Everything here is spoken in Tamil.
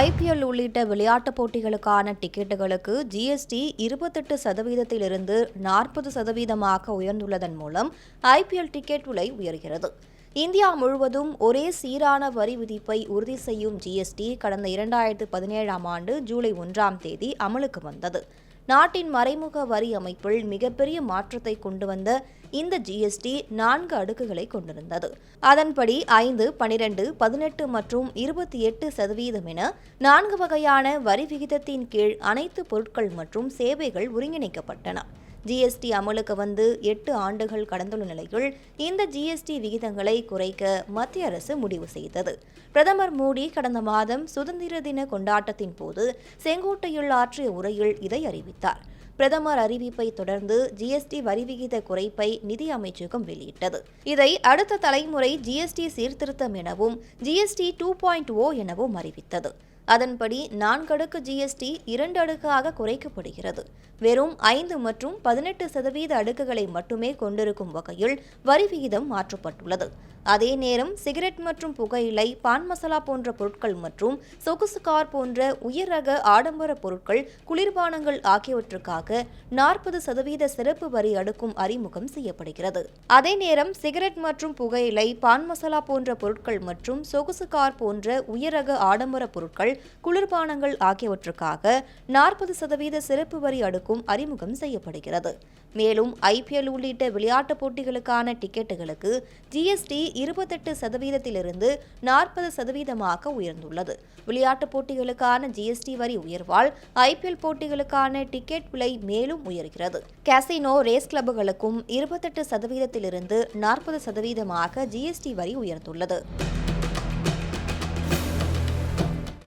ஐபிஎல் உள்ளிட்ட விளையாட்டுப் போட்டிகளுக்கான டிக்கெட்டுகளுக்கு ஜிஎஸ்டி இருபத்தெட்டு சதவீதத்திலிருந்து நாற்பது சதவீதமாக உயர்ந்துள்ளதன் மூலம் ஐபிஎல் டிக்கெட் விலை உயர்கிறது. இந்தியா முழுவதும் ஒரே சீரான வரி விதிப்பை உறுதி செய்யும் ஜிஎஸ்டி கடந்த இரண்டாயிரத்து பதினேழாம் ஆண்டு ஜூலை ஒன்றாம் தேதி அமலுக்கு வந்தது. நாட்டின் மறைமுக வரி அமைப்பில் மிகப்பெரிய மாற்றத்தை கொண்டு வந்த இந்த ஜிஎஸ்டி நான்கு அடுக்குகளை கொண்டிருந்தது. அதன்படி ஐந்து பனிரெண்டு பதினெட்டு மற்றும் இருபத்தி எட்டு சதவீதம் என நான்கு வகையான வரி விகிதத்தின் கீழ் அனைத்து பொருட்கள் மற்றும் சேவைகள் ஒருங்கிணைக்கப்பட்டன. ஜிஎஸ்டி அமலுக்கு வந்து எட்டு ஆண்டுகள் கடந்துள்ள நிலையில் இந்த ஜிஎஸ்டி விகிதங்களை குறைக்க மத்திய அரசு முடிவு செய்தது. பிரதமர் மோடி கடந்த மாதம் சுதந்திர தின கொண்டாட்டத்தின் போது செங்கோட்டையில் ஆற்றிய உரையில் இதை அறிவித்தார். பிரதமர் அறிவிப்பை தொடர்ந்து ஜிஎஸ்டி வரி விகித குறைப்பை நிதி அமைச்சகம் வெளியிட்டது. இதை அடுத்த தலைமுறை ஜிஎஸ்டி சீர்திருத்தம் எனவும் ஜிஎஸ்டி டூ பாயிண்ட் ஓ எனவும் அறிவித்தது. அதன்படி நான்கடுக்கு ஜிஎஸ்டி இரண்டு அடுக்காக குறைக்கப்படுகிறது. வெறும் ஐந்து மற்றும் பதினெட்டு சதவீத அடுக்குகளை மட்டுமே கொண்டிருக்கும் வகையில் வரி விகிதம் மாற்றப்பட்டுள்ளது. அதே நேரம் சிகரெட் மற்றும் புகையிலை பான் மசாலா போன்ற பொருட்கள் மற்றும் சொகுசு கார் போன்ற உயர் ரக ஆடம்பர பொருட்கள் குளிர்பானங்கள் ஆகியவற்றுக்காக நாற்பது சதவீத சிறப்பு வரி அடுக்கும் அறிமுகம் செய்யப்படுகிறது. அதே நேரம் சிகரெட் மற்றும் புகையிலை பான் மசாலா போன்ற பொருட்கள் மற்றும் சொகுசு கார் போன்ற உயர் ரக ஆடம்பர பொருட்கள் குளிர்பானங்கள் ஆகியவற்றுக்காக நாற்பது சதவீத சிறப்பு வரி அடுக்கும் அறிமுகம் செய்யப்படுகிறது. மேலும் ஐபிஎல் உள்ளிட்ட விளையாட்டுப் போட்டிகளுக்கான டிக்கெட்டுகளுக்கு ஜிஎஸ்டி இருபத்தெட்டு சதவீதத்திலிருந்து நாற்பது சதவீதமாக உயர்ந்துள்ளது. விளையாட்டுப் போட்டிகளுக்கான ஜிஎஸ்டி வரி உயர்வால் ஐபிஎல் போட்டிகளுக்கான டிக்கெட் விலை மேலும் உயர்கிறது. கேசினோ ரேஸ் கிளப்புகளுக்கும் இருபத்தெட்டு சதவீதத்திலிருந்து நாற்பது சதவீதமாக ஜிஎஸ்டி வரி உயர்ந்துள்ளது.